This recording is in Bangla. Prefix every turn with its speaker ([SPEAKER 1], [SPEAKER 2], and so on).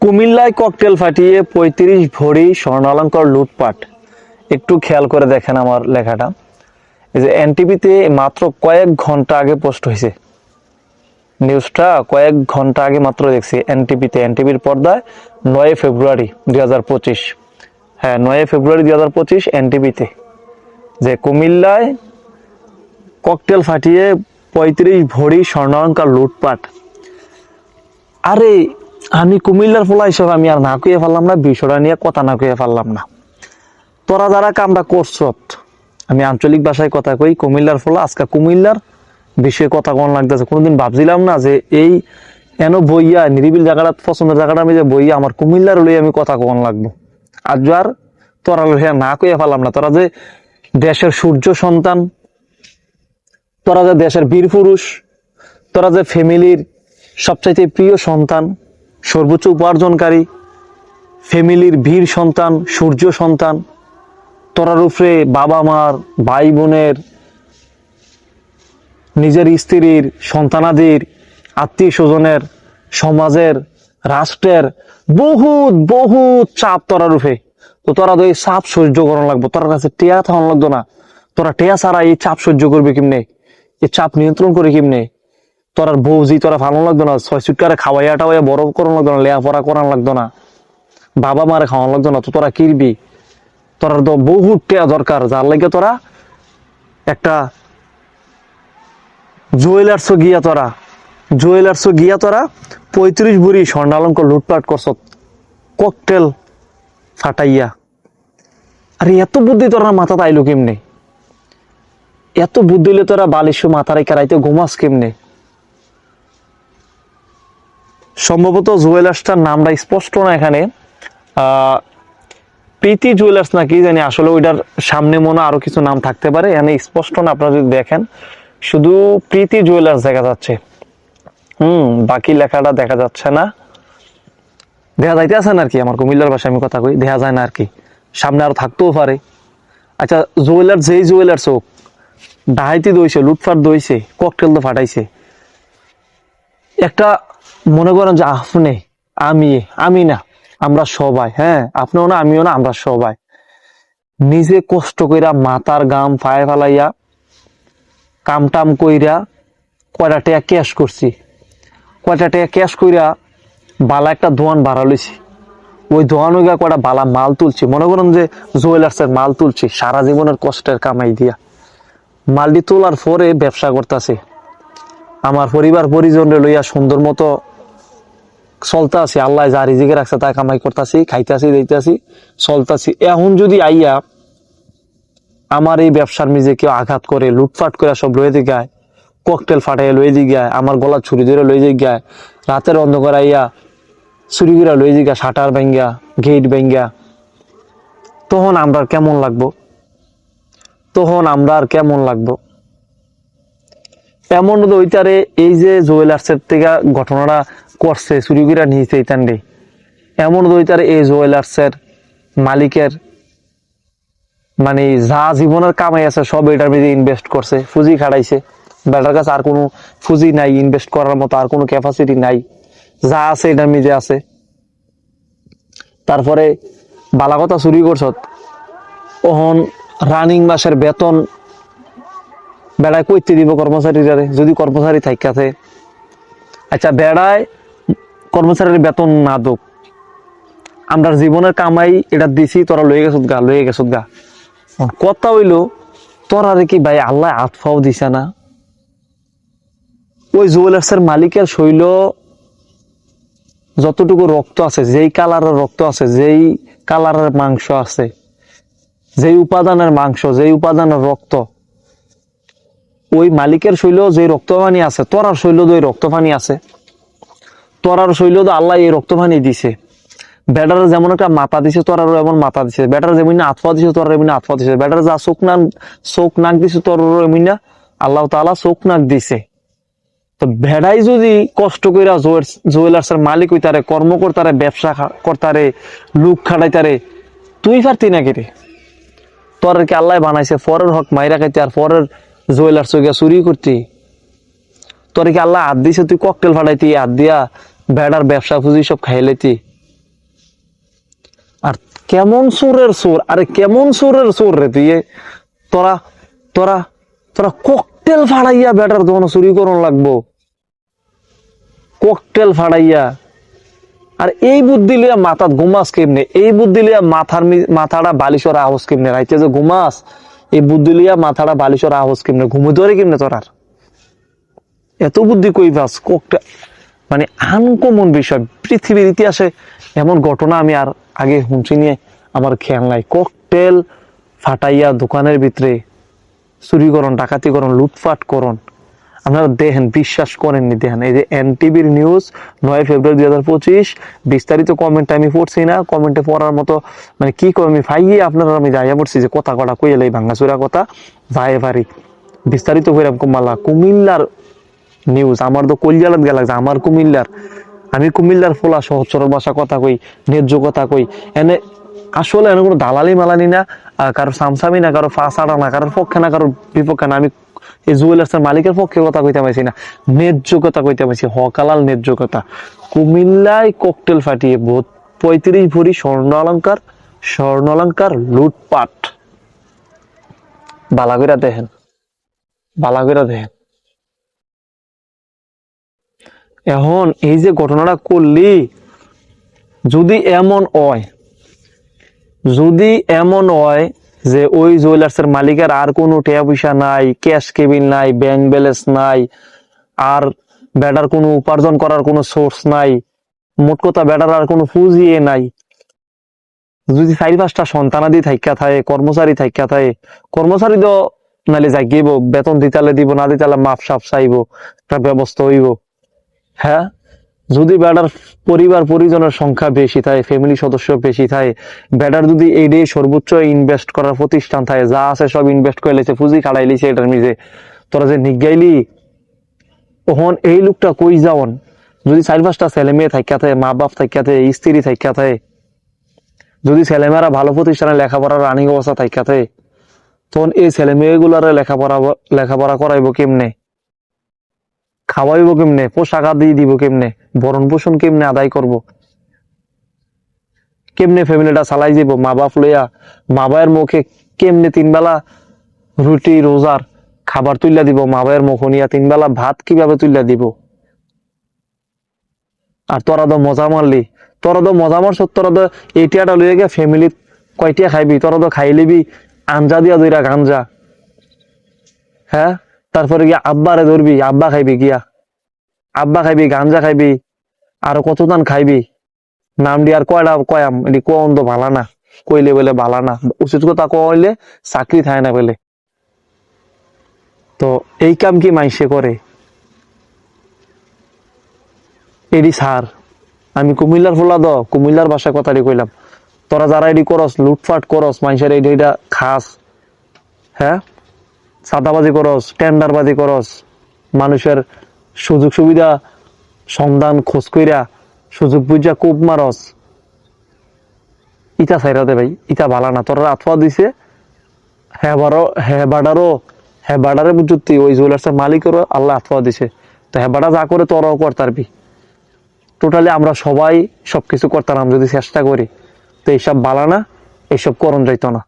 [SPEAKER 1] কুমিল্লায় ককটেল ফাটিয়ে পঁয়ত্রিশ ভরি স্বর্ণালঙ্কার লুটপাট। একটু খেয়াল করে দেখেন আমার লেখাটা। এই যে এনটিভিতে মাত্র কয়েক ঘণ্টা আগে পোস্ট হয়েছে। নিউজটা কয়েক ঘণ্টা আগে মাত্র দেখছি এনটিভিতে। এনটিভির পর্দায় নয় ফেব্রুয়ারি দুই হাজার পঁচিশ। হ্যাঁ নয় ফেব্রুয়ারি দুই হাজার পঁচিশ এনটিভিতে। যে কুমিল্লায় ককটেল ফাটিয়ে পঁয়ত্রিশ ভরি স্বর্ণালঙ্কার লুটপাট। আরে আমি কুমিল্লার ফলা হিসেবে আমি আর না কইয়ে পারলাম না, বিষয়টা নিয়ে কথা না কইয়ে পারলাম না। তোরা যারা কামটা করছত আমি আঞ্চলিক ভাষায় কথা কই, কুমিল্লার ফলা, আজকে কুমিল্লার বিষয়ে কথা কোন লাগতেছে। কোনোদিন ভাবছিলাম না যে এই এন বইয়া, নিরিবিল জায়গাটা, পছন্দের জায়গাটা আমি যে বইয়া আমার কুমিল্লার লই আমি কথা কোন লাগবো। আর যার তোরা লইয়া না কইয়া পারলাম না, তোরা যে দেশের সূর্য সন্তান, তোরা যে দেশের বীর পুরুষ, তোরা যে ফ্যামিলির সবচাইতে প্রিয় সন্তান সর্বোচ্চ উপার্জনকারী, ফ্যামিলির বীর সন্তান, সূর্য সন্তান তোরার উপরে বাবা মার, ভাই বোনের, নিজের স্ত্রীর, সন্তানাদির, আত্মীয় স্বজনের, সমাজের, রাষ্ট্রের বহুত বহুত চাপ তোরার উপরে তো তোরা তো এই চাপ সহ্য করানো লাগবো। তোর কাছে টেয়া থাকানো লাগতো না। তোরা টেয়া ছাড়া এই চাপ সহ্য করবে কেমনে? এই চাপ নিয়ন্ত্রণ করে কেমনে? তোরার বউজি তোরা ভালো লাগতো না, ছয় সুটকারে খাওয়াইয়া টাওয়াইয়া বড় করানো লাগতো না, লেয়াপড়া করানো লাগতো না, বাবা মারে খাওয়ানো লাগতো না, তো তোরা কিরবি? তোরা তো বহুত টেয়া দরকার, যার লাগে তোরা একটা জুয়েলার্স গিয়া তোরা, জুয়েলার্স গিয়া তোরা পঁয়ত্রিশ বুড়ি স্বর্ণালঙ্ক লুটপাট করছ ককটেল ফাটাইয়া। আরে এত বুদ্ধি তোরা মাথা তাইলো কেমনে? এত বুদ্ধি হলে তোরা বালিশ মাথা রেখে রাইতে ঘুমাস কেমনে? সম্ভবত জুয়েলার্সটার নামটা স্পষ্ট না এখানে। প্রীতি জুয়েলার্স নাকি, জানি আসলে ওইটার সামনে মনে হয় আরও কিছু নাম থাকতে পারে, এখানে স্পষ্ট না, আপনারা যদি দেখেন। শুধু প্রীতি জুয়েলার্স দেখা যাচ্ছে। হুম, বাকি লেখাটা দেখা যাচ্ছে না। দেখা যাইতে আছে না আর কি, আমার কুমিল্লার ভাষায় আমি কথা কই, দেখা যায় না আর কি। সামনে আরও থাকতেও পারে। আচ্ছা জুয়েলার্স যেই জুয়েলার্স হোক, ডাহাইতি দইছে, লুটফাট দইছে, ককটেল তো ফাটাইছে। একটা মনে করেন যে আপনি আমি আমি না, আমরা সবাই হ্যাঁ আপনিও না, আমিও না, আমরা সবাই। নিজে কষ্ট কইরা মাথার গাম ফায় ফালাইয়া কাম টাম কইরা কয়টা টাকা ক্যাশ করছি। কয়টা টাকা ক্যাশ কইরা বালা একটা দোয়ান ভাড়া লইছি। ওই দোয়ান হইয়া কয়টা বালা মাল তুলছি। মনে করেন যে, জুয়েলার্সের মাল তুলছি, সারা জীবনের কষ্টের কামাই দিয়া। মালটি তোলার পরে ব্যবসা করতেছে। আমার পরিবার পরিজনরে লইয়া সুন্দর মতো চলতে আছি আল্লাহ যা রিজিকে রাখছে তা কামাই করতেছি, খাইতেছি, দিতেছি, চলতেছি। এখন যদি আইয়া আমার এই ব্যবসার মিজে কেউ আঘাত করে লুটফাট করে সব লয়ে দিয়ে গায় ককটেল ফাটাইয়া লয়ে দিয়ে গায় আমার গলা ছুরি ধরে লয়ে দিয়ে গায় রাতের অন্ধকার আইয়া ছুরি করে লয়ে দিয়ে গায় শাটার ভেঙ্গা গেট ভেঙ্গা তখন আমরা কেমন লাগবো? তখন আমরা আর কেমন লাগবো? এমন ওইটারে এই যে জুয়েলার্সের থেকে ঘটনাটা করছে, চুরি করে নিয়েছে এমন ওইটারে এই জুয়েলার্সের মালিকের মানে যা জীবনের কামাই আছে সব এটার মধ্যে ইনভেস্ট করছে, পুঁজি খাটাইছে। বেটার কাছে আর কোনো পুঁজি নাই ইনভেস্ট করার মতো আর কোনো ক্যাপাসিটি নাই। যা আছে এটার মধ্যে আছে। তারপরে বালা কথা চুরি করছত ওহন রানিং মাসের বেতন বেড়ায় কইতে দিব কর্মচারীরা যদি কর্মচারী থাকাতে আচ্ছা বেড়ায় কর্মচারীর বেতন না দোক। আমরা জীবনের কামাই এটা দিছি তোরা লয়ে গেছত গা লয়ে গেছত গা। কথা হইল তোরা কি ভাই আল্লাহ আতফাও দিছে না। ওই জুয়েলার্সের মালিকের শৈল যতটুকু রক্ত আছে যেই কালারের রক্ত আছে যেই কালারের মাংস আছে যেই উপাদানের মাংস যেই উপাদানের রক্ত ওই মালিকের শৈল যে রক্তপানি আছে তোরার শৈল ওই রক্তপানি আছে তোরার শৈল তো আল্লাহ এই রক্তপানি দিছে। ব্যাটার যেমন একটা মাথা দিছে তোরারও এমন মাথা দিছে। ব্যাটার যেমন আতফা দিছে তোরার এমনি আতফা দিছে। ব্যাটার যা চোখ নাক চোখ নাক দিছে তোরারও এমনি না আল্লাহ তালা চোখ নাক দিছে। তো ভেড়াই যদি কষ্ট কইরা জুয়েলার্সের মালিক হইতারে কর্ম করতারে, ব্যবসা করতারে, লুক খাটাইতারে তুই পারতি নাকি রে? তোর কি আল্লাহ বানাইছে পরের হক মাইরা খাইতে, আর পরের জুয়েলার্স চুরি করতি। তোর কি আল্লাহ হাত দিছে? তুই ককটেল ফাটাইতি, হাত দিয়া ভেড়ার ব্যবসা পুঁজি সব খাইলেতি। আর কেমন সুরের সুর, আরে কেমন সুরের সুর রে তুই? তোরা তোরা তোরা ককটেল ফাড়াইয়া বেটার তখন চুরি করন লাগবো। ককটেল ফাড়াইয়া। আর এই বুদ্ধি লিয়া মাথাত ঘুমাস কেমনে? এই বুদ্ধি লিয়া মাথার মাথাটা বালিশর আহস কেমনে? রাইতে যে ঘুমাস, এই বুদ্ধি লিয়া মাথাটা বালিশর আহস কেমনে? ঘুমে ধরে কেমনে তোরার এত বুদ্ধি কই পাস কোকটা মানে আনকমন বিষয়। পৃথিবীর ইতিহাসে এমন ঘটনা আমি আর আগে শুনছি নিয়ে আমার খেয়াল নাই। ককটেল ফাটাইয়া দোকানের ভিতরে চুরিকরণ ডাকাতিকরণ লুটপাট করণ আপনারা দেখেন, বিশ্বাস করেননি, দেখেন। এই যে এনটিভির নিউজ, নয় ফেব্রুয়ারি দুই হাজার পঁচিশ, বিস্তারিত কমেন্ট আমি পড়ছি না। কমেন্টে পড়ার মতো মানে কি কই আমি ফাইয়ে আপনারা আমি যাইয়া পড়ছি যে কথা কটা কই এলাই ভাঙ্গাচুরা কথা যাই পারি বিস্তারিত কইরাম কুমালা, কুমিল্লার নিউজ আমার তো কলজালাত গেলা আমার কুমিল্লার, আমি কুমিল্লার ফোলা সহজ সরল ভাষা কথা কই, ন্যায্য কথা কই। এনে আসলে এনে কোনো দালালি মালানি না কারও সামসামি না কারও ফাঁসাড়া না, কারোর পক্ষে না, কারোর বিপক্ষে না, আমি এই জুয়েলার্সের মালিকের পক্ষে কথা কইতে পারছি না, ন্যায্য কথা কইতে পারছি, হকালাল ন্যায্য কথা। কুমিল্লায় ককটেল ফাটিয়ে পঁয়ত্রিশ ভরি স্বর্ণ অলঙ্কার স্বর্ণ অলঙ্কার লুটপাট। বালাগিরা দেখেন বালাগিরা দেখেন। এখন এই যে ঘটনাটা করলি, যদি এমন হয়, যদি এমন হয় যে ওই জুয়েলার্সের মালিকের আর কোনো টাকা পয়সা নাই, ক্যাশ কেবিন নাই, ব্যাংক ব্যালেন্স নাই, আর বেটার কোনো উপার্জন করার কোনো সোর্স নাই, মোট কথা বেটার আর কোনো পুঁজিয়ে নাই, যদি চারি পাঁচটা সন্তানাদি থাইকা থাকে, কর্মচারী থাইকা থাকে, কর্মচারী তো নালে জাগিব, বেতন দিতালে দিব, না দিতালে মাপ সাপ চাইব, একটা ব্যবস্থা হইব। হ্যাঁ? যদি বেটার পরিবার পরিজনের সংখ্যা বেশি থাকে ফ্যামিলি সদস্য বেশি থাকে বেটার যদি এইটাই সর্বোচ্চ ইনভেস্ট করার প্রতিষ্ঠান থাকে, যা আছে সব ইনভেস্ট করে লেছে, পুঁজি খাড়াই লিছে এটার মিজে। তোরা যে নিগাইলি তখন এই লোকটা কই যাওন? যদি চার পাঁচটা ছেলে মেয়ে থাকিয়া থাকে, মা বাপ থাকিয়া থাকে, স্ত্রী থাকিয়া থাকে, যদি ছেলেমেয়েরা ভালো প্রতিষ্ঠানে লেখাপড়ার রানিং অবস্থা থাকিয়া থাকে, তখন এই ছেলে মেয়েগুলার লেখাপড়া লেখাপড়া করাইব কেমনে? খাওয়াইব কেমনে? পোশাক আদি দিব কেমনে? ভরণ পোষণ কেমনে আদায় করব? কেমনে ফ্যামিলিটা চালাই যাব মা বাপ লইয়া মা বাবার মুখে কেমনে তিন বেলা রুটি, রোজার খাবার তুইলা দিব? মা বাবার মুখ নিয়া তিন বেলা ভাত কীভাবে তুইলা দিব? আর তোরা তো মজা মারলি। তোরা তো মজা মারছ, তোরা তো এটিয়াটা লইয়া গিয়া ফ্যামিলি কয়টিয়া খাইবি? তোরা তো খাই লিবি আঞ্জা দিয়া দুইরা গাঞ্জা। হ্যাঁ? তারপরে গিয়া আব্বারে ধরবি, আব্বা খাইবি গিয়া। আব্বা খাইবি, গাঞ্জা খাইবি, আর কতদান খাইবি। নাম দি আর কয়টা কয়াম এটি কোন তো ভালা না, কইলে বলে ভালা না। উচিত কথা কইলে চাকরি থাকে না বলে। তো এই কাম কি মাইসে করে? এডি সার, আমি কুমিল্লার ফোলা দ, কুমিল্লার ভাষা কথাটি কইলাম। তোরা যারা এডি করস, লুটফাট করস মানুষের এইটা এইটা খাস হ্যাঁ? সাদাবাজি করস, টেন্ডারবাজি করস, মানুষের সুযোগ সুবিধা, সন্ধান, খোঁজ কইরা সুযোগ বুঝা কূপ মারস। ইটা সাইরা দে ভাই, ইটা ভালা না। তোরা আতফা দিছে, হেবারও, হেবাডারও, হেবাডারে বুঝতি, ওই জুয়েলার্সের মালিকেরও আল্লাহ আতফা দিছে। তো হেবাডা যা করে তোরাও করতারবি টোটালি আমরা সবাই সবকিছু করতাম যদি চেষ্টা করি, তো এইসব বালা না, এইসব করণ যাইতো না।